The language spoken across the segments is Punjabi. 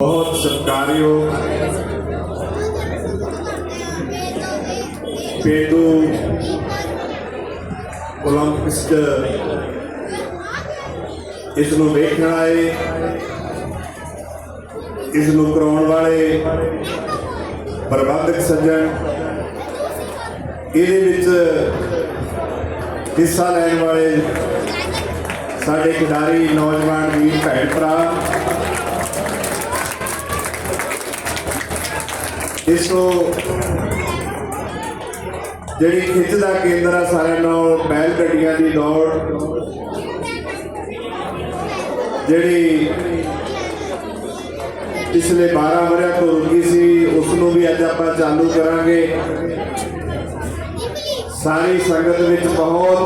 ਬਹੁਤ ਸਤਿਕਾਰਯੋਗ ਪੇਂਡੂ ਓਲੰਪਿਕਸ 'ਚ ਇਸ ਨੂੰ ਵੇਖਣ ਆਏ ਇਸ ਨੂੰ ਕਰਾਉਣ ਵਾਲੇ ਪ੍ਰਬੰਧਕ ਸੱਜਣ, ਇਹਦੇ ਵਿੱਚ ਹਿੱਸਾ ਲੈਣ ਵਾਲੇ ਸਾਡੇ ਖਿਡਾਰੀ, ਨੌਜਵਾਨ, ਵੀਰ ਭੈਣ ਭਰਾ ਇਸ ਤੋਂ ਜਿਹੜੀ ਖਿੱਚ ਦਾ ਕੇਂਦਰ ਆ ਸਾਰਿਆਂ ਨਾਲ ਬੈਲ ਗੱਡੀਆਂ ਦੀ ਦੌੜ, ਜਿਹੜੀ ਪਿਛਲੇ 12 ਵਰਿਆਂ ਤੋਂ ਰੁਕੀ ਸੀ ਉਸ ਨੂੰ ਵੀ ਅੱਜ ਆਪਾਂ ਚਾਲੂ ਕਰਾਂਗੇ। ਸਾਰੀ ਸੰਗਤ ਵਿੱਚ ਬਹੁਤ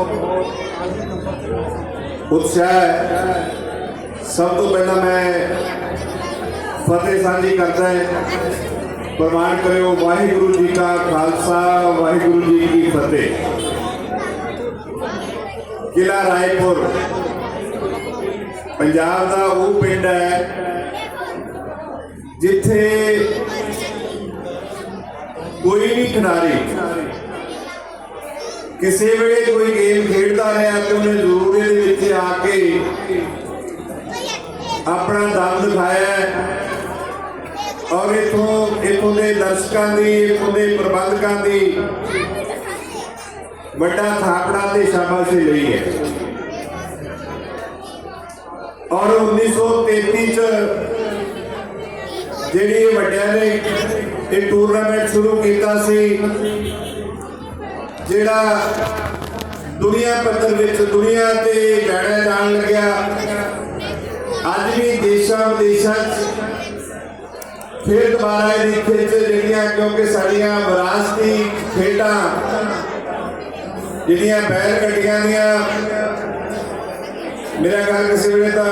ਉਤਸ਼ਾਹ ਹੈ। ਸਭ ਤੋਂ ਪਹਿਲਾਂ ਮੈਂ ਫਤਿਹ ਸਾਂਝੀ ਕਰਦਾ ਹਾਂ। ਪ੍ਰਵਾਨ ਕਰਿਓ, ਵਾਹਿਗੁਰੂ ਜੀ ਕਾ ਖਾਲਸਾ, ਵਾਹਿਗੁਰੂ ਜੀ ਕੀ ਫਤਿਹ। ਕਿਲਾ ਰਾਏਪੁਰ। ਪੰਜਾਬ ਦਾ ਉਹ ਪਿੰਡ ਹੈ, ਜਿੱਥੇ ਕੋਈ ਵੀ ਖਿਡਾਰੀ। ਕਿਸੇ ਵੇਲੇ ਕੋਈ ਗੇਮ ਖੇਡਦਾ ਰਿਹਾ ਤੇ ਉਹਨੇ ਜ਼ਰੂਰ ਇਹਦੇ ਵਿੱਚ ਆ ਕੇ ਆਪਣਾ ਦਮ ਦਿਖਾਇਆ। ਔਰ ਇਥੋਂ ਇਥੋਂ ਦੇ ਦਰਸ਼ਕਾਂ ਦੀ ਇਥੋਂ ਦੇ ਪ੍ਰਬੰਧਕਾਂ ਦੀ ਵੱਡਾ ਥਾਪੜਾ ਤੇ ਸ਼ਾਬਾਸ਼ੀ ਲਈ ਹੈ। ਔਰ 1933 ਚ ਜਿਹੜੀ ਇਹ ਵੱਡਿਆਂ ਨੇ ਇਹ ਟੂਰਨਾਮੈਂਟ ਸ਼ੁਰੂ ਕੀਤਾ ਸੀ, ਜਿਹੜਾ ਦੁਨੀਆ ਪੱਧਰ ਵਿੱਚ ਦੁਨੀਆ ਤੇ ਜਾਣਿਆ ਜਾਣ ਲੱਗਿਆ। ਅੱਜ ਵੀ ਦੇਸ਼ਾਂ ਵਿਦੇਸ਼ਾਂ 'ਚ ਫਿਰ ਦੁਬਾਰਾ ਇਹਦੀ ਖਿੱਚ ਜਿਹੜੀਆਂ ਕਿਉਂਕਿ ਸਾਡੀਆਂ ਵਿਰਾਸਤੀ ਖੇਡਾਂ ਜਿਹੜੀਆਂ ਬੈਲ ਗੱਡੀਆਂ ਦੀਆਂ ਮੇਰਾ ਗੱਲ ਕਿਸੇ ਵੇਲੇ ਤਾਂ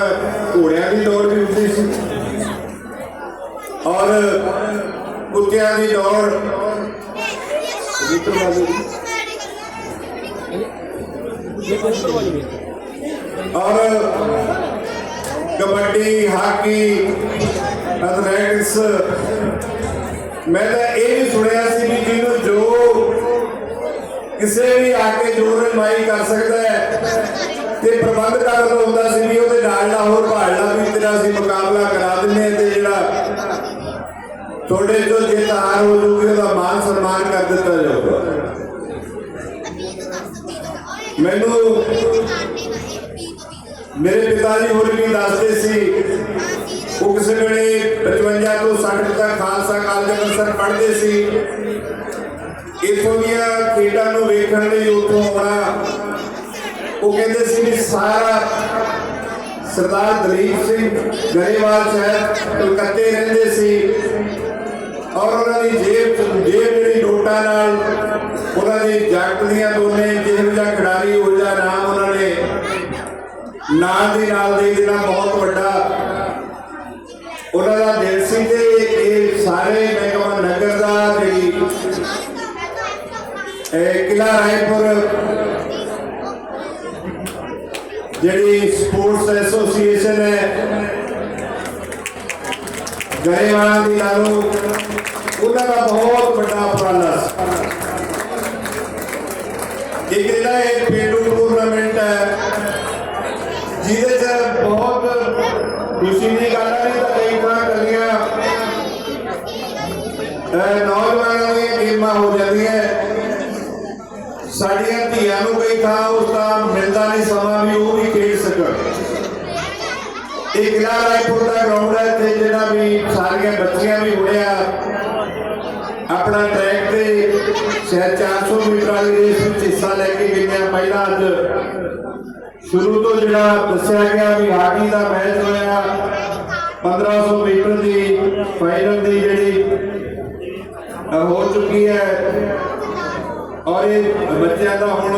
ਘੋੜਿਆਂ ਦੀ ਦੌੜ ਵੀ ਹੁੰਦੀ ਸੀ ਔਰ ਕੁੱਤਿਆਂ ਦੀ ਦੌੜ ਵਿਕਰਮ ਬਾਬੂ ਜੀ। ਔਰ ਕਬੱਡੀ, ਹਾਕੀ ਐਥਲੈਟਿਕਸ ਮੈਂ ਤਾਂ ਇਹ ਵੀ ਸੁਣਿਆ ਸੀ ਵੀ ਜਿਹਨੂੰ ਜੋ ਕਿਸੇ ਵੀ ਆ ਕੇ ਜੋਰ ਰਮਾਈ ਕਰ ਸਕਦਾ ਹੈ ਤੇ ਪ੍ਰਬੰਧਕਾਂ ਵੱਲੋਂ ਹੁੰਦਾ ਸੀ ਵੀ ਉਹਦੇ ਨਾਲ ਨਾ ਹੋਰ ਭਾਲਣਾ ਵੀ ਤੇਰਾ ਅਸੀਂ ਮੁਕਾਬਲਾ ਕਰਾ ਦਿੰਨੇ ਤੇ ਜਿਹੜਾ ਤੁਹਾਡੇ ਜੋ ਜਿੱਤ ਹਾਰ ਹੋ ਜੂਗੀ ਉਹਦਾ ਮਾਨ ਸਨਮਾਨ ਕਰ ਦਿੱਤਾ ਜਾਊਗਾ। ਮੈਨੂੰ ਮੇਰੇ ਪਿਤਾ ਜੀ ਹੋਰ ਵੀ ਦੱਸਦੇ ਸੀ ਉਹ ਕਿਸੇ ਵੇਲੇ 55 ਤੋਂ 60 ਤੱਕ ਖਾਲਸਾ ਕਾਲਜ ਅੰਮ੍ਰਿਤਸਰ ਪੜ੍ਹਦੇ ਸੀ। ਇਥੋਂ ਦੀਆਂ ਖੇਡਾਂ ਨੂੰ ਵੇਖਣ ਲਈ ਉੱਥੋਂ ਆਉਣਾ। ਉਹ ਕਹਿੰਦੇ ਸੀ ਵੀ ਸਾਰਾ ਸਰਦਾਰ ਦਲੀਪ ਸਿੰਘ ਗਰੇਵਾਲ ਸਾਹਿਬ ਕਲਕੱਤੇ ਰਹਿੰਦੇ ਸੀ ਔਰ ਉਹਨਾਂ ਦੀ ਜੇਬ ਜੇਬ ਜਿਹੜੀ ਨੋਟਾਂ ਨਾਲ ਉਹਨਾਂ ਦੀ ਜੱਟ ਦੀਆਂ ਦੋਨੇ, ਜਿਹੋ ਜਿਹਾ ਖਿਡਾਰੀ, ਉਹ ਜਿਹਾ ਨਾਮ ਉਹਨਾਂ ਨੇ ਨਾਲ ਦੇ ਨਾਲ ਦੇ ਦੇਣਾ ਬਹੁਤ ਵੱਡਾ ਉਹਨਾਂ ਦਾ ਦਿਲ ਸੀ ਤੇ ਇਹ ਸਾਰੇ ਮੈਂ ਕਹਾਂ ਨਗਰ ਦਾ ਜਿਹੜੀ ਇਹ ਕਿਲਾ ਰਾਏਪੁਰ, ਜਿਹੜੀ ਸਪੋਰਟਸ ਐਸੋਸੀਏਸ਼ਨ ਹੈ ਗਰੇਵਾਲ ਦੀ ਲਾਲੂ ਉਹਨਾਂ ਦਾ ਬਹੁਤ ਵੱਡਾ ਉਪਰਾਲਾ ਸੀ। ਇੱਕ ਜਿਹੜਾ ਇਹ ਪੇਂਡੂ ਟੂਰਨਾਮੈਂਟ ਹੈ, ਜਿਹਦੇ ਚ ਬਹੁਤ ਖੁਸ਼ੀ ਦੀ ਗੱਲ ਹੈ ਨਹੀਂ ਤਾਂ ਕਈ ਵਾਰ ਕਰੀਆਂ ਅਹ ਨੌਜਵਾਨਾਂ ਦੀਆਂ ਗੇਮਾਂ ਹੋ ਜਾਂਦੀਆਂ। ਸਾਡੀਆਂ ਧੀਆਂ ਨੂੰ ਕਈ ਥਾਂ ਉਸ ਦਾ ਮਿਲਦਾ ਨਹੀਂ, ਸਮਾਂ ਵੀ ਉਹ ਵੀ ਖੇਡ ਸਕਣ। ਇਹ ਕਿਲਾ ਰਾਏਪੁਰ ਦਾ ਗਰਾਊਂਡ ਹੈ ਤੇ ਜਿਹੜਾ ਵੀ ਸਾਰੀਆਂ ਬੱਚੀਆਂ ਵੀ ਹੁਣਿਆ ਆਪਣਾ ਟਰੈਕ ਤੇ ਸ਼ਾਇਦ 400 ਮੀਟਰ ਵਾਲੀ ਰੇਸ ਵਿੱਚ ਹਿੱਸਾ ਲੈ ਕੇ ਗਈਆਂ। ਪਹਿਲਾਂ ਅੱਜ ਸ਼ੁਰੂ ਤੋਂ ਜਿਹੜਾ ਦੱਸਿਆ ਗਿਆ ਵੀ ਹਾਕੀ ਦਾ ਮੈਚ ਹੋਇਆ। 1500 ਮੀਟਰ ਦੀ ਫਾਈਨਲ ਦੀ ਜਿਹੜੀ ਹੋ ਚੁੱਕੀ ਹੈ। ਔਰ ਇਹ ਬੱਚਿਆਂ ਦਾ ਹੁਣ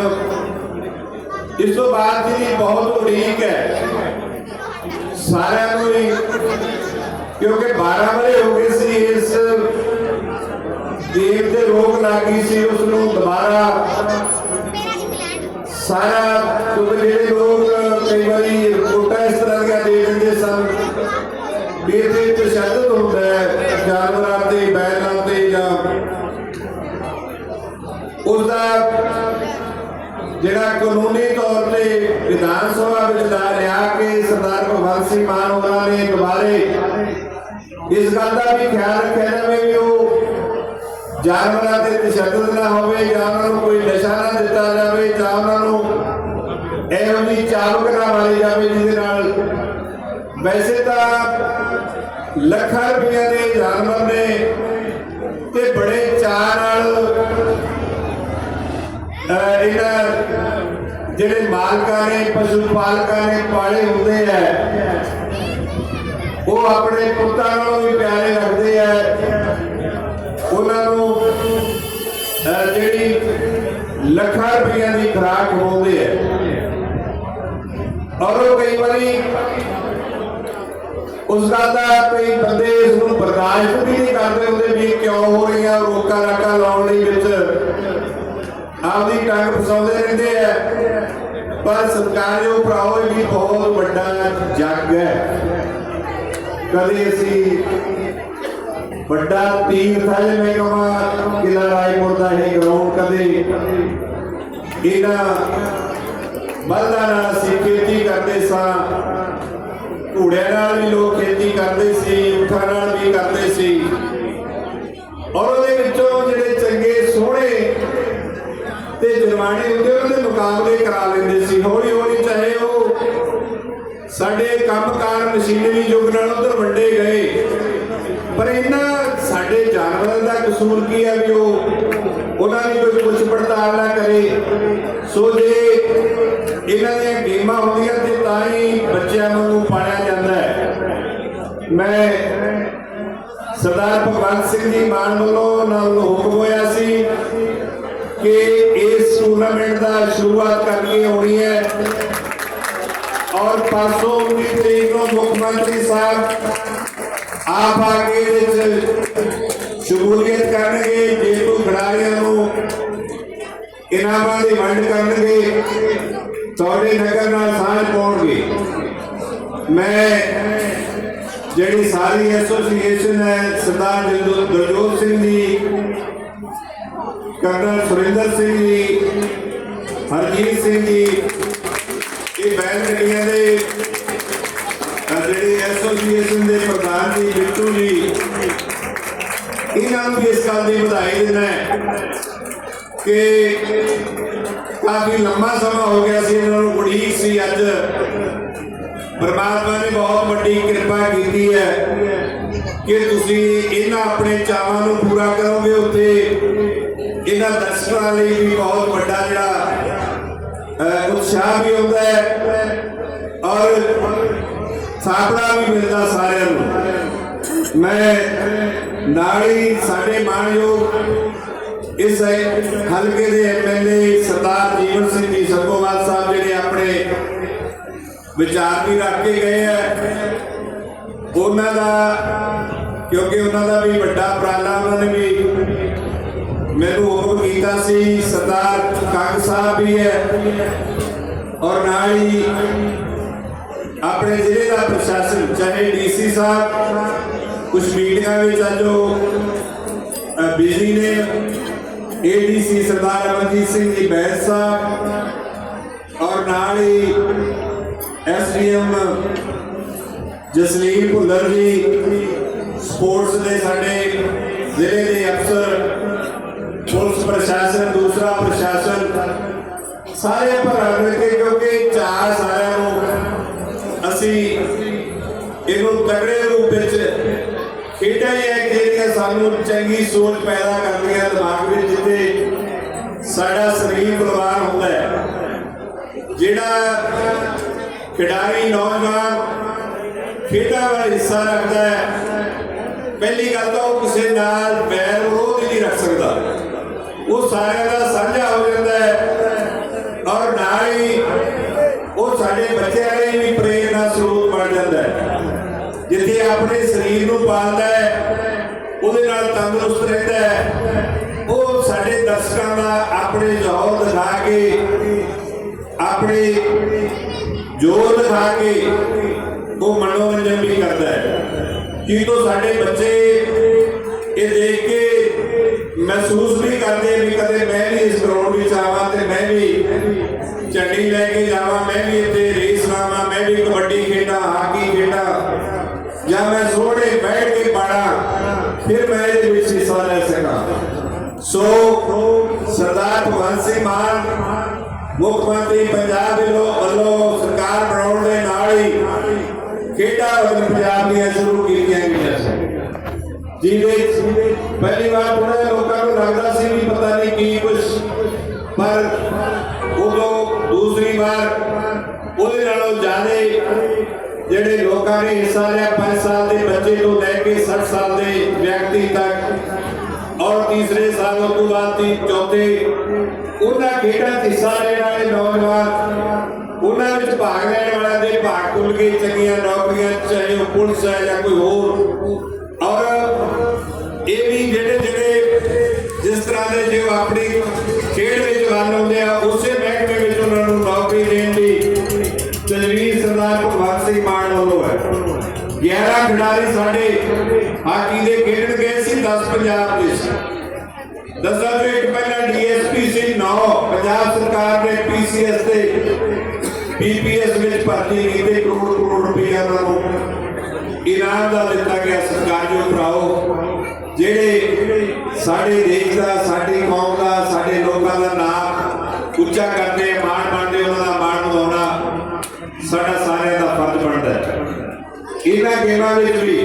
ਇਸ ਤੋਂ ਬਾਅਦ ਜਿਹੜੀ ਬਹੁਤ ਉਡੀਕ ਹੈ। ਸਾਰਿਆਂ ਨੂੰ ਹੀ ਕਿਉਂਕਿ 12 ਵਰੇ ਹੋ ਗਏ ਸੀ ਇਸ ਦੇਵ ਤੇ ਰੋਕ ਲੱਗੀ ਸੀ, ਉਸ ਨੂੰ ਦੁਬਾਰਾ ਸਾਰਾ ਕਿਉਂਕਿ ਜਿਹੜੇ ਲੋਕ ਕਈ ਵਾਰੀ ਰਿਪੋਰਟਾਂ ਇਸ ਤਰ੍ਹਾਂ ਦੀਆਂ ਦੇ ਦਿੰਦੇ ਸਨ। ਵੀ ਇੱਥੇ ਤਸ਼ੱਦਦ ਹੁੰਦਾ ਹੈ, ਜਾਨਵਰਾਂ ਤੇ ਬੈਲਾਂ ਉਸ ਦਾ ਜਿਹੜਾ ਕਾਨੂੰਨੀ ਤੌਰ ਤੇ ਵਿਧਾਨ ਸਭਾ ਵਿੱਚ ਲਾ ਲਿਆ ਕੇ ਸਰਦਾਰ ਭਗਵੰਤ ਸਿੰਘ ਮਾਨ ਉਹਨਾਂ ਨੇ ਦੁਬਾਰੇ ਇਸ ਗੱਲ ਦਾ ਵੀ ਖਿਆਲ ਰੱਖਿਆ ਜਾਵੇ ਵੀ ਉਹ ਜਾਨਵਰਾਂ ਤੇ ਤਸ਼ੱਦਦ ਨਾ ਹੋਵੇ ਜਾਂ ਉਹਨਾਂ ਨੂੰ ਕੋਈ ਨਸ਼ਾ ਨਾ ਦਿੱਤਾ ਜਾਵੇ ਜਾਂ ਉਹਨਾਂ ਨੂੰ ਇਹੋ ਜਿਹੀ ਚਾਲਕ ਨਾ ਮਾਰੀ ਜਾਵੇ ਜਿਹਦੇ ਨਾਲ ਵੈਸੇ ਤਾਂ ਲੱਖਾਂ ਰੁਪਈਆ ਦੇ ਜਾਨਵਰ ਨੇ ਤੇ ਬੜੇ ਚਾਅ ਨਾਲ ਇਹਨਾਂ ਜਿਹੜੇ ਮਾਲਕਾਂ ਨੇ ਪਸ਼ੂ ਪਾਲਕਾਂ ਨੇ ਪਾਲੇ ਹੁੰਦੇ ਆ, ਉਹ ਆਪਣੇ ਪੁੱਤਾਂ ਨਾਲੋਂ ਵੀ ਪਿਆਰੇ ਰੱਖਦੇ ਆ। ਉਹਨਾਂ ਨੂੰ ਜਿਹੜੀ ਲੱਖਾਂ ਰੁਪਈਆ ਦੀ ਖੁਰਾਕ ਖਵਾਉਂਦੇ ਆ। ਔਰ ਉਹ ਕਈ ਵਾਰੀ ਉਸ ਗੱਲ ਦਾ ਕਈ ਬੰਦੇ ਇਸ ਨੂੰ ਬਰਦਾਸ਼ਤ ਵੀ ਨਹੀਂ ਕਰਦੇ ਹੁੰਦੇ ਵੀ ਇਹ ਕਿਉਂ ਹੋ ਰਹੀਆਂ ਰੋਕਾ ਰਾਕਾ ਲਾਉਣ ਲਈ ਵਿੱਚ ਆਪਦੀ ਟੰਗ ਫਸਾਉਂਦੇ ਰਹਿੰਦੇ ਆ ਪਰ ਭਰਾਓ, ਇਹ ਵੀ ਬਹੁਤ ਵੱਡਾ ਜੱਗ ਹੈ। ਕਦੇ ਅਸੀਂ ਵੱਡਾ ਤੀਰਥ ਹੈ, ਜਿਵੇਂ ਕਮਾ ਕਿਲਾ ਰਾਏਪੁਰ ਦਾ ਇਹ ਗਰਾਊਂਡ ਕਦੇ ਇਹਨਾਂ ਬਲਦਾਂ ਨਾਲ ਅਸੀਂ ਖੇਤੀ ਕਰਦੇ ਸਾਂ। ਘੋੜਿਆਂ ਨਾਲ ਵੀ ਲੋਕ ਖੇਤੀ ਕਰਦੇ ਸੀ ਊਠਾਂ ਨਾਲ ਵੀ ਕਰਦੇ ਸੀ। ਔਰ ਉਹਦੇ ਵਿੱਚੋਂ ਜਿਹੜੇ ਚੰਗੇ ਸੋਹਣੇ ਤੇ ਜਰਵਾਣੇ ਹੁੰਦੇ ਉਹਨਾਂ ਦੇ ਮੁਕਾਬਲੇ ਕਰਾ ਲੈਂਦੇ ਸੀ। ਹੌਲੀ ਹੌਲੀ ਚਾਹੇ ਉਹ ਸਾਡੇ ਕੰਮਕਾਰ ਮਸ਼ੀਨਰੀ ਯੁੱਗ ਨਾਲ ਉਧਰ ਵੰਡੇ ਗਏ। ਪਰ ਇਹਨਾਂ ਸਾਡੇ ਜਾਨਵਰਾਂ ਦਾ ਕਸੂਰ ਕੀ ਹੈ ਵੀ ਉਹ ਉਹਨਾਂ ਦੀ ਕੋਈ ਪੁੱਛ ਪੜਤਾਲ ਨਾ ਕਰੇ? ਸੋ ਜੇ ਇਹਨਾਂ ਦੀਆਂ ਗੇਮਾਂ ਹੁੰਦੀਆਂ ਤੇ ਤਾਂ ਹੀ ਬੱਚਿਆਂ ਨੂੰ ਪਾਲਿਆ ਜਾਂਦਾ ਹੈ। ਮੈਂ ਸਰਦਾਰ ਭਗਵੰਤ ਸਿੰਘ ਜੀ ਮਾਨ ਵੱਲੋਂ ਨਾਲ ਹੁਕਮ ਹੋਇਆ ਸੀ ਕਿ ਟੂਰਨਾਮੈਂਟ ਦਾ ਸ਼ੁਰੂਆਤ ਕਰਕੇ ਹੋਣੀ ਹੈ। ਔਰ ਪਰਸੋਂ 19 ਤਰੀਕ ਨੂੰ ਮੁੱਖ ਮੰਤਰੀ ਸਾਹਿਬ ਆਪ ਆ ਵਿੱਚ ਸ਼ਮੂਲੀਅਤ ਕਰਨਗੇ, ਜੇਤੂ ਖਿਡਾਰੀਆਂ ਨੂੰ ਇਨਾਮਾਂ ਦੀ ਵੰਡ ਕਰਨਗੇ, ਤੁਹਾਡੇ ਨਗਰ ਨਾਲ ਸਾਂਝ ਪਾਉਣਗੇ। ਮੈਂ ਜਿਹੜੀ ਸਾਰੀ ਐਸੋਸੀਏਸ਼ਨ ਹੈ, ਸਰਦਾਰ ਦਿਲਜੋ- ਦਿਲਜੋਤ ਸਿੰਘ ਜੀ ਕੈਪਟਨ ਸੁਰਿੰਦਰ ਸਿੰਘ ਜੀ, ਹਰਜੀਤ ਸਿੰਘ ਜੀ, ਇਹ ਬੈਲ ਗੱਡੀਆਂ ਦੇ ਜਿਹੜੇ ਐਸੋਸੀਏਸ਼ਨ ਦੇ ਪ੍ਰਧਾਨ ਜੀ ਬਿੱਟੂ ਜੀ, ਇਹਨਾਂ ਨੂੰ ਵੀ ਇਸ ਗੱਲ ਦੀ ਵਧਾਈ ਦੇਣਾ ਕਿ ਕਾਫੀ ਲੰਮਾ ਸਮਾਂ ਹੋ ਗਿਆ ਸੀ, ਇਹਨਾਂ ਨੂੰ ਉਡੀਕ ਸੀ ਅੱਜ। ਪਰਮਾਤਮਾ ਨੇ ਬਹੁਤ ਵੱਡੀ ਕਿਰਪਾ ਕੀਤੀ ਹੈ ਕਿ ਤੁਸੀਂ ਇਹਨਾਂ ਆਪਣੇ ਚਾਵਾਂ ਨੂੰ ਪੂਰਾ ਕਰੋਗੇ ਉੱਤੇ ਇਹਨਾਂ ਦਰਸ਼ਕਾਂ ਲਈ ਵੀ ਬਹੁਤ ਵੱਡਾ ਜਿਹੜਾ ਉਤਸ਼ਾਹ ਵੀ ਹੁੰਦਾ ਹੈ ਔਰ ਸਾਪੜਾ ਵੀ ਮਿਲਦਾ ਸਾਰਿਆਂ ਨੂੰ। ਮੈਂ ਨਾਲ ਹੀ ਸਾਡੇ ਮਾਨਯੋਗ ਇਸ ਹਲਕੇ ਦੇ ਐਮਐਲਏ ਸਰਦਾਰ ਜੀਵਨ ਸਿੰਘ ਜੀ ਸੰਗੋਵਾਲ ਸਾਹਿਬ ਜਿਹੜੇ ਆਪਣੇ ਵਿਚਾਰ ਵੀ ਰੱਖ ਕੇ ਗਏ ਆ। ਉਹਨਾਂ ਦਾ, ਕਿਉਂਕਿ ਉਹਨਾਂ ਦਾ ਵੀ ਵੱਡਾ ਉਪਰਾਲਾ ਉਹਨਾਂ ਨੇ ਵੀ ਮੈਨੂੰ ਹੁਕਮ ਕੀਤਾ ਸੀ, ਸਰਦਾਰ ਕੰਗ ਸਾਹਿਬ ਵੀ ਹੈ ਔਰ ਨਾਲ ਹੀ ਆਪਣੇ ਜ਼ਿਲ੍ਹੇ ਦਾ ਪ੍ਰਸ਼ਾਸਨ, ਚਾਹੇ ਡੀਸੀ ਸਾਹਿਬ ਕੁਝ ਮੀਟਿੰਗਾਂ ਵਿੱਚ ਅੱਜ ਉਹ ਬਿਜ਼ੀ ਨੇ। ਏਡੀਸੀ ਸਰਦਾਰ ਅਮਨਜੀਤ ਸਿੰਘ ਜੀ ਬੈਸ ਸਾਹਿਬ ਔਰ ਨਾਲ ਹੀ ਐਸਡੀਐਮ ਜਸਲੀਨ ਭੁੱਲਰ ਜੀ, ਸਪੋਰਟਸ ਦੇ ਸਾਡੇ ਜ਼ਿਲ੍ਹੇ ਦੇ ਅਫਸਰ ਪੁਲਿਸ ਪ੍ਰਸ਼ਾਸਨ, ਦੂਸਰਾ ਪ੍ਰਸ਼ਾਸਨ। ਸਾਰੇ ਭਰਾ ਮਿਲ ਕੇ, ਕਿਉਂਕਿ ਚਾਰ ਸਾਰਿਆਂ ਨੂੰ ਅਸੀਂ ਇਹਨੂੰ ਤਗੜੇ ਰੂਪ ਵਿੱਚ ਖੇਡਾਂ ਹੀ ਹੈ ਜਿਹੜੀਆਂ ਸਾਨੂੰ ਚੰਗੀ ਸੋਚ ਪੈਦਾ ਕਰਦੀਆਂ ਦਿਮਾਗ ਵਿੱਚ, ਜਿੱਥੇ ਸਾਡਾ ਸਰੀਰ ਬਲਵਾਨ ਹੁੰਦਾ ਹੈ। ਜਿਹੜਾ ਖਿਡਾਰੀ ਨੌਜਵਾਨ ਖੇਡਾਂ ਵਾਲਾ ਹਿੱਸਾ ਰੱਖਦਾ ਹੈ, ਪਹਿਲੀ ਗੱਲ ਤਾਂ ਉਹ ਕਿਸੇ ਨਾਲ ਵੈਰ ਵਿਰੋਧ ਨਹੀਂ ਰੱਖ ਸਕਦਾ। ਉਹ ਸਾਰਿਆਂ ਦਾ ਸਾਂਝਾ ਹੋ ਜਾਂਦਾ ਹੈ। ਔਰ ਨਾਲ ਹੀ ਉਹ ਸਾਡੇ ਬੱਚਿਆਂ ਲਈ ਵੀ ਪ੍ਰੇਰਨਾ ਸਰੋਤ ਬਣ ਜਾਂਦਾ ਹੈ। ਜਿੱਥੇ ਆਪਣੇ ਸਰੀਰ ਨੂੰ ਪਾਲਦਾ ਹੈ, ਉਹਦੇ ਨਾਲ ਤੰਦਰੁਸਤ ਰਹਿੰਦਾ ਹੈ। ਉਹ ਸਾਡੇ ਦਰਸ਼ਕਾਂ ਦਾ ਆਪਣੇ ਜੋਰ ਦਿਖਾ ਕੇ, ਆਪਣੇ ਜੋਰ ਦਿਖਾ ਕੇ ਉਹ ਮਨੋਰੰਜਨ ਵੀ ਕਰਦਾ ਹੈ। ਕੀ ਤੋਂ ਸਾਡੇ ਬੱਚੇ ਇਹ ਦੇਖ ਕੇ ਮਹਿਸੂਸ ਕਰਦੇ ਵੀ ਕਦੇ ਮੈਂ ਵੀ ਇਸ ਗਰਾਊਂਡ ਵਿੱਚ ਆਵਾਂ ਤੇ ਮੈਂ ਵੀ ਝੰਡੀ ਲੈ ਕੇ ਜਾਵਾਂ, ਮੈਂ ਵੀ ਇੱਥੇ ਰੇਸ ਲਾਵਾਂ, ਮੈਂ ਵੀ ਕਬੱਡੀ ਖੇਡਾਂ, ਹਾਕੀ ਖੇਡਾਂ। ਜਾਂ ਮੈਂ ਸੋਹਣੇ ਬੈਠ ਕੇ ਪੜਾਂ, ਫਿਰ ਮੈਂ ਇਹਦੇ ਵਿੱਚ ਹਿੱਸਾ ਲੈ ਸਕਾਂ। ਸੋ ਸਰਦਾਰ ਭਗਵੰਤ ਸਿੰਘ ਮਾਨ, ਮੁੱਖ ਮੰਤਰੀ ਪੰਜਾਬ ਵੱਲੋਂ ਵੱਲੋਂ ਸਰਕਾਰ ਬਣਾਉਣ ਦੇ ਨਾਲ ਹੀ ਖੇਡਾਂ ਪੰਜਾਬ ਦੀਆਂ ਸ਼ੁਰੂ ਕੀਤੀਆਂ ਗਈਆਂ। ਜਿਹਦੇ ਪਹਿਲੀ ਵਾਰ ਥੋੜਾ ਜਿਹਾ ਲੋਕਾਂ ਨੂੰ ਲੱਗਦਾ ਸੀ ਵੀ ਪਤਾ ਨਹੀਂ ਕੀ ਕੁਝ ਪਰ ਉਦੋਂ ਦੂਸਰੀ ਵਾਰ ਉਹਦੇ ਨਾਲੋਂ ਜ਼ਿਆਦਾ ਜਿਹੜੇ ਲੋਕਾਂ ਨੇ ਹਿੱਸਾ ਲਿਆ 5 ਸਾਲ ਦੇ ਬੱਚੇ ਤੋਂ ਲੈ ਕੇ 60 ਸਾਲ ਦੇ ਵਿਅਕਤੀ ਤੱਕ, ਔਰ ਤੀਸਰੇ ਸਾਲ ਤੋਂ ਬਾਅਦ ਦੀ ਚੌਥੇ, ਉਹਨਾਂ ਖੇਡਾਂ 'ਚ ਹਿੱਸਾ ਲੈਣ ਵਾਲੇ ਨੌਜਵਾਨ, ਉਹਨਾਂ ਵਿੱਚ ਭਾਗ ਲੈਣ ਵਾਲਿਆਂ ਦੇ ਭਾਗ ਖੁੱਲ ਕੇ ਚੰਗੀਆਂ ਨੌਕਰੀਆਂ, ਚਾਹੇ ਉਹ ਪੁਲਿਸ ਹੈ ਜਾਂ ਕੋਈ ਹੋਰ, ਔਰ ਇਹ ਵੀ ਜਿਹੜੇ ਜਿਹੜੇ ਜਿਸ ਤਰ੍ਹਾਂ ਦੇ ਜੋ ਆਪਣੀ ਖੇਡ ਵਿੱਚ ਵੱਲ ਆਉਂਦੇ ਆ, ਉਸੇ ਮਹਿਕਮੇ ਵਿੱਚ ਉਹਨਾਂ ਨੂੰ ਨੌਕਰੀ ਦੇਣ ਦੀ ਤਜਵੀਜ਼ ਸਰਦਾਰ ਭਗਵੰਤ ਸਿੰਘ ਮਾਨ ਵੱਲੋਂ ਹੈ। 11 ਖਿਡਾਰੀ ਸਾਡੇ ਹਾਕੀ ਦੇ ਖੇਡਣ ਗਏ ਸੀ 10 ਪੰਜਾਬ ਦੇ ਸੀ। ਦਸਾਂ ਤੋਂ ਇੱਕ ਪਹਿਲਾਂ ਡੀਐਸਪੀ ਸੀ 9 ਪੰਜਾਬ ਸਰਕਾਰ ਨੇ ਪੀਸੀਐਸ ਤੇ ਪੀਪੀਐਸ ਵਿੱਚ ਭਰਤੀ ਕੀਤੇ ਕਰੋੜ ਕਰੋੜ ਰੁਪਈਆ ਉਹਨਾਂ ਇਨਾਮ ਦਾ ਦਿੱਤਾ ਗਿਆ, ਸਰਕਾਰੀ ਭਰਾਓ ਜਿਹੜੇ ਸਾਡੇ ਦੇਸ਼ ਦਾ, ਸਾਡੀ ਕੌਮ ਦਾ, ਸਾਡੇ ਲੋਕਾਂ ਦਾ ਨਾਮ ਉੱਚਾ ਕਰਦੇ ਮਾਣ ਬਣਦੇ ਉਹਨਾਂ ਦਾ ਮਾਣ ਵਧਾਉਣਾ ਸਾਡਾ ਸਾਰਿਆਂ ਦਾ ਫਰਜ਼ ਬਣਦਾ ਹੈ। ਇਹਨਾਂ ਗੇਮਾਂ ਵਿੱਚ ਵੀ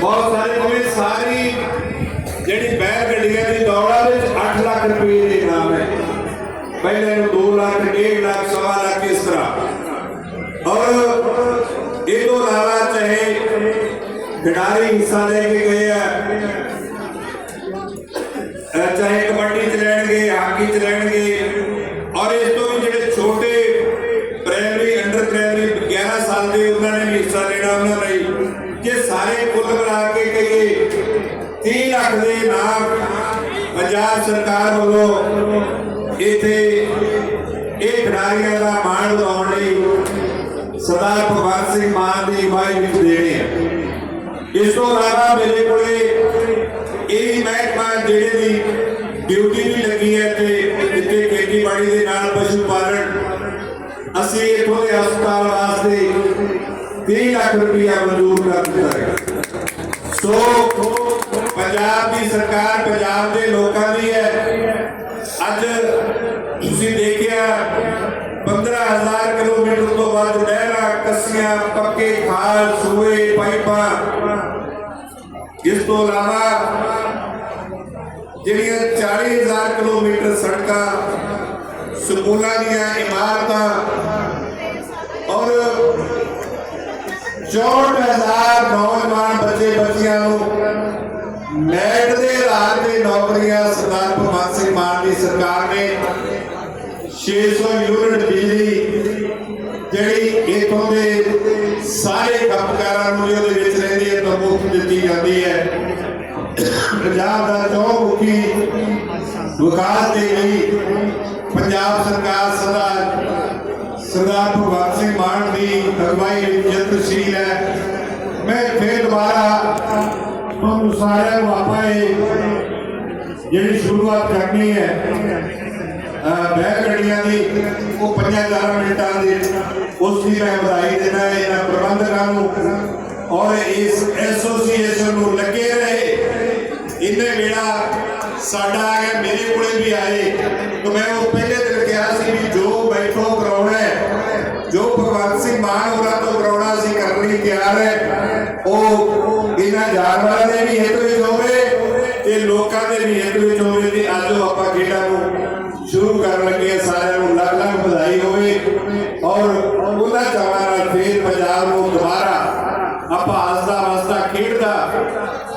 ਬਹੁਤ ਸਾਰੇ ਜਿਵੇਂ ਸਾਰੀ ਜਿਹੜੀ ਬੈਲ ਗੱਡੀਆਂ ਦੀ ਦੌੜਾਂ ਵਿੱਚ 8 ਲੱਖ ਰੁਪਏ ਦੇ ਇਨਾਮ ਹੈ। ਪਹਿਲੇ ਨੂੰ 2 ਲੱਖ 1.5 ਲੱਖ, ਸਵਾ ਲੱਖ, ਇਸ ਤਰ੍ਹਾਂ। ਔਰ ਇਹ ਤੋਂ ਇਲਾਵਾ ਚਾਹੇ ਖਿਡਾਰੀ ਹਿੱਸਾ ਲੈ ਕੇ ਗਏ ਆ। ਚਾਹੇ ਕਬੱਡੀ ਚ ਲੈਣਗੇ ਹਾਕੀ ਚ ਲੈਣਗੇ ਔਰ ਇਸ ਤੋਂ ਵੀ ਜਿਹੜੇ ਛੋਟੇ ਪ੍ਰਾਇਮਰੀ, ਅੰਡਰ ਪ੍ਰਾਇਮਰੀ 11 ਸਾਲ ਦੇ ਉਹਨਾਂ ਨੇ ਵੀ ਹਿੱਸਾ ਲੈਣਾ ਉਹਨਾਂ ਲਈ ਜੇ ਸਾਰੇ ਕੁੱਲ ਮਿਲਾ ਕੇ ਕਹੀਏ 30 ਲੱਖ ਦੇ ਨਾਮ ਪੰਜਾਬ ਸਰਕਾਰ ਵੱਲੋਂ ਇੱਥੇ ਇਹ ਖਿਡਾਰੀਆਂ ਦਾ ਮਾਣ ਵਧਾਉਣ ਲਈ ਸਰਦਾਰ ਭਗਵੰਤ ਸਿੰਘ ਮਾਨ ਦੀ ਅਗਵਾਈ ਵਿੱਚ ਦੇਣੇ ਆ ਇਸ ਤੋਂ ਇਲਾਵਾ ਮੇਰੇ ਕੋਲੇ ਇਹ ਮਹਿਕਮਾ ਜਿਹੜੇ ਦੀ ਡਿਊਟੀ ਵੀ ਲੱਗੀ ਹੈ ਤੇ ਇੱਥੇ ਖੇਤੀਬਾੜੀ ਦੇ ਨਾਲ ਪਸ਼ੂ ਪਾਲਣ ਅਸੀਂ ਇੱਥੋਂ ਦੇ ਹਸਪਤਾਲ ਵਾਸਤੇ 30 ਲੱਖ ਰੁਪਇਆ ਮਨਜ਼ੂਰ ਕਰ ਦਿੱਤਾ ਹੈ। ਸੋ, ਪੰਜਾਬ ਦੀ ਸਰਕਾਰ ਪੰਜਾਬ ਦੇ ਲੋਕਾਂ ਦੀ ਹੈ। ਅੱਜ ਤੁਸੀਂ ਦੇਖਿਆ 15000 ਕਿਲੋਮੀਟਰ ਤੋਂ ਵੱਧ ਨਹਿਰਾਂ ਪੱਕੇ ਖਾਲ ਸੂਏ ਪਾਈਪਾਂ। ਇਸ ਤੋਂ ਇਲਾਵਾ ਜਿਹੜੀਆਂ 40000 ਕਿਲੋਮੀਟਰ ਸੜਕਾਂ, ਸਕੂਲਾਂ ਦੀਆਂ ਇਮਾਰਤਾਂ ਔਰ 64000 ਨੌਜਵਾਨ ਬੱਚੇ ਬੱਚੀਆਂ ਨੂੰ ਮੈਟ ਦੇ ਆਧਾਰ ਤੇ ਨੌਕਰੀਆਂ ਸਰਦਾਰ ਭਗਵੰਤ ਸਿੰਘ ਮਾਨ ਦੀ ਸਰਕਾਰ ਨੇ 600 ਯੂਨਿਟ ਬਿਜਲੀ ਜਿਹੜੀ ਇਥੋਂ ਦੇ ਸਾਰੇ ਖਪਤਕਾਰਾਂ ਨੂੰ ਉਹਦੇ ਵਿੱਚ ਰਹਿੰਦੀ ਹੈ, ਤਾਂ ਦਿੱਤੀ ਜਾਂਦੀ ਹੈ। ਪੰਜਾਬ ਦਾ ਚੌਮੁਖੀ ਵਿਕਾਸ ਦੇ ਲਈ ਪੰਜਾਬ ਸਰਕਾਰ ਸਦਾ ਸਰਦਾਰ ਭਗਵੰਤ ਸਿੰਘ ਮਾਨ ਦੀ ਅਗਵਾਈ ਵਿੱਚ ਯਤਨਸ਼ੀਲ ਹੈ। ਮੈਂ ਫੇਰ ਦੁਬਾਰਾ ਤੁਹਾਨੂੰ ਸਾਰਿਆਂ ਨੂੰ ਆਪਾਂ ਇਹ ਜਿਹੜੀ ਸ਼ੁਰੂਆਤ ਕਰਨੀ ਹੈ ਅਹ ਗੱਡੀਆਂ ਦੀ, ਉਹ ਪੰਜਾਂ ਚਾਰਾਂ ਮਿੰਟਾਂ ਦੀ, ਉਸ ਦੀ ਮੈਂ ਵਧਾਈ ਦੇਣਾ ਹੈ ਇਹਨਾਂ ਪ੍ਰਬੰਧਕਾਂ ਨੂੰ। ਔਰ ਇਸ ਐਸੋਸੀਏਸ਼ਨ ਨੂੰ ਲੱਗੇ ਰਹੇ। ਇੰਨੇ ਵੇੜਾ ਸਾਡਾ ਆ ਗਿਆ, ਮੇਰੇ ਕੋਲੇ ਵੀ ਆਏ। ਤਾਂ ਮੈਂ ਉਹ ਪਹਿਲੇ ਦਿਨ ਕਿਹਾ ਸੀ ਵੀ ਜੋ ਬੈਠੋ ਕਰਾਉਣਾ ਹੈ, ਜੋ ਭਗਵੰਤ ਸਿੰਘ ਮਾਨ ਹੋਰਾਂ ਤੋਂ ਕਰਾਉਣਾ ਸੀ ਕਰਨ ਲਈ ਤਿਆਰ ਹੈ, ਉਹ ਇਹਨਾਂ ਜਾਨਵਰਾਂ ਦੇ ਵੀ ਹਿੱਤ ਵਿੱਚ ਹੋਵੇ ਤੇ ਲੋਕਾਂ ਦੇ ਵੀ ਹਿੱਤ ਵਿੱਚ ਹੋਵੇ ਤੇ ਅੱਜ ਉਹ ਆਪਾਂ ਖੇਡਾਂ ਨੂੰ ਸ਼ੁਰੂ ਕਰਨ ਲੱਗੇ ਹਾਂ। ਸਾਰਿਆਂ ਨੂੰ ਲੱਖ ਲੱਖ ਵਧਾਈ ਹੋਵੇ ਔਰ ਉਹਨਾਂ ਚਾਵਾਂ ਨਾਲ ਫੇਰ ਪੰਜਾਬ ਨੂੰ ਦੁਬਾਰਾ ਆਪਾਂ ਹੱਸਦਾ ਵਸਦਾ ਖੇਡਦਾ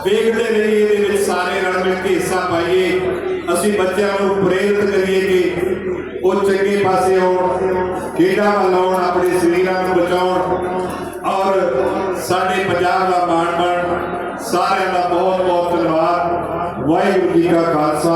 ਵੇਖਦੇ ਰਹੀਏ ਇਹਦੇ ਵਿੱਚ ਸਾਰੇ ਰਲ ਮਿਲ ਕੇ ਹਿੱਸਾ ਪਾਈਏ। ਅਸੀਂ ਬੱਚਿਆਂ ਨੂੰ ਪ੍ਰੇਰਿਤ ਕਰੀਏ ਕਿ ਉਹ ਚੰਗੇ ਪਾਸੇ ਆਉਣ ਖੇਡਾਂ ਵੱਲ ਆਉਣ, ਆਪਣੇ ਸਰੀਰਾਂ ਨੂੰ ਬਚਾਉਣ। ਔਰ ਸਾਡੇ ਪੰਜਾਬ ਦਾ ਮਾਣ ਬਣ, ਸਾਰਿਆਂ ਦਾ ਬਹੁਤ ਬਹੁਤ ਧੰਨਵਾਦ। ਵਾਹਿਗੁਰੂ ਜੀ ਕਾ ਖਾਲਸਾ